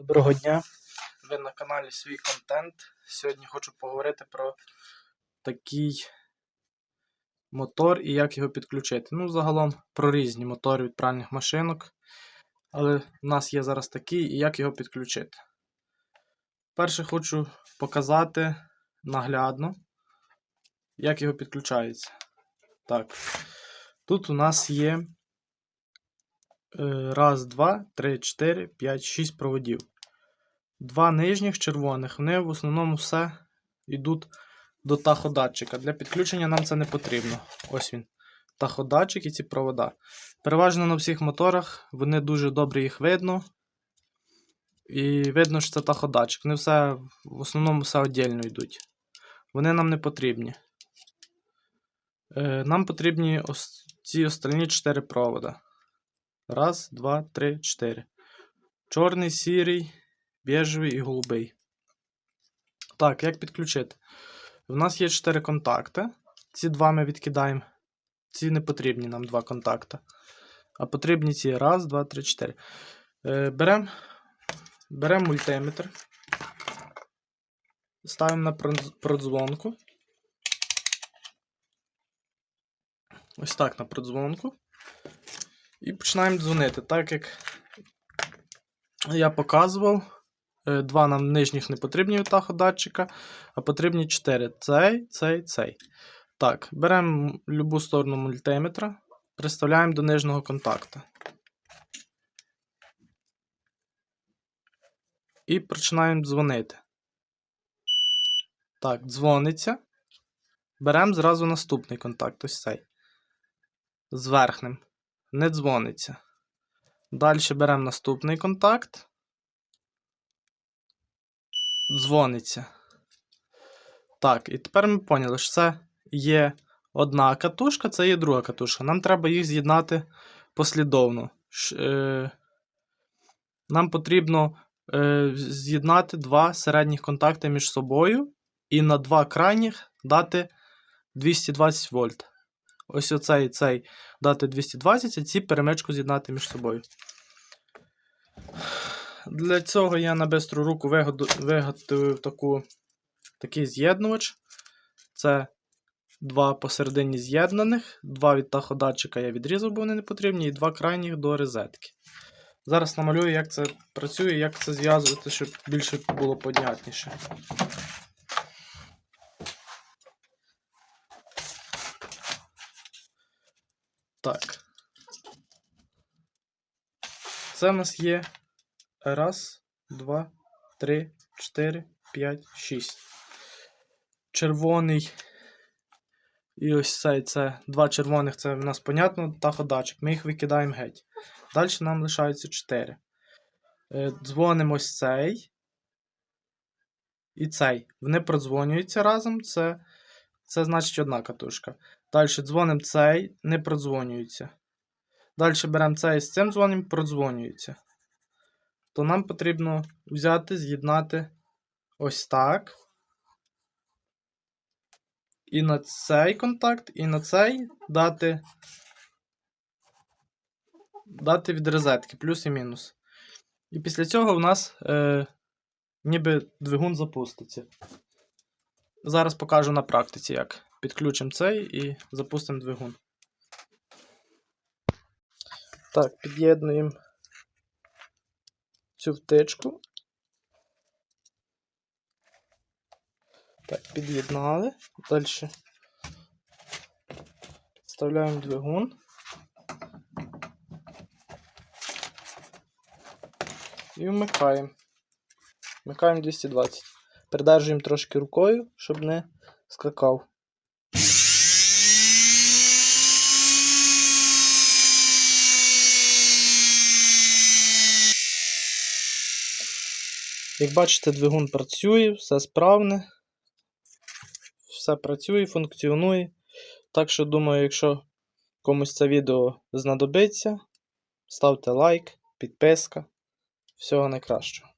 Доброго дня! Ви на каналі Свій Контент. Сьогодні хочу поговорити про такий мотор і як його підключити. Ну, загалом про різні мотори від пральних машинок. Але в нас є зараз такий і як його підключити. Перше хочу показати наглядно, як його підключається. Так. Тут у нас є е, раз, два, три, чотири, п'ять, шість проводів. Два нижніх червоних, вони в основному все йдуть до таходатчика. Для підключення нам це не потрібно. Ось він. Таходатчик і ці провода. Переважно на всіх моторах вони дуже добре їх видно. І видно, що це таходатчик. Вони все, в основному все віддільно йдуть. Вони нам не потрібні. Е, нам потрібні ці остальні 4 провода. Раз, два, три, чотири. Чорний, сірий, біжевий і голубий. Так, як підключити? У нас є 4 контакти. Ці два ми відкидаємо. Ці не потрібні нам два контакти. А потрібні ці раз, два, три, чотири. Е, Беремо берем мультиметр. Ставимо на продзвонку. Ось так на продзвонку. І починаємо дзвонити. Так як я показував, два нам нижніх не потрібні від таходатчика, а потрібні 4. Цей, цей, цей. Так, беремо любу сторону мультиметра, приставляємо до нижнього контакта. І починаємо дзвонити. Так, дзвониться. Беремо зразу наступний контакт, ось цей. З верхнім. Не дзвониться. Далі беремо наступний контакт. Дзвониться. Так, і тепер ми поняли, що це є одна катушка, це є друга катушка. Нам треба їх з'єднати послідовно. Е, Нам потрібно е, з'єднати два середніх контакти між собою і на два крайніх дати 220 вольт. Ось оцей цей дати 220, а ці перемичку з'єднати між собою. Для цього я на бистру руку виготовив таку, такий з'єднувач. Це два посередині з'єднаних, два від таходатчика я відрізав, бо вони не потрібні, і два крайніх до розетки. Зараз намалюю, як це працює, як це зв'язувати, щоб більше було понятніше. Так. Це в нас є раз, два, три, чотири, п'ять, шість. Червоний. І ось цей це два червоних, це в нас понятно, таходатчик. Ми їх викидаємо геть. Далі нам лишається 4. Дзвонимо ось цей. І цей. Вони продзвонюються разом. Це, це значить одна катушка. Далі дзвонимо цей, не продзвонюється. Далі беремо цей з цим дзвоним, продзвонюється. То нам потрібно взяти, з'єднати ось так. І на цей контакт, і на цей дати. Дати від розетки, плюс і мінус. І після цього в нас е, ніби двигун запуститься. Зараз покажу на практиці, як підключимо цей і запустимо двигун. Так, під'єднуємо цю втичку. Так, під'єднали. Далі вставляємо двигун. І вмикаємо. Вмикаємо 220. Придержуємо трошки рукою, щоб не скакав. Як бачите, двигун працює, все справне. Все працює, функціонує. Так що, думаю, якщо комусь це відео знадобиться, ставте лайк, підписка. Всього найкращого.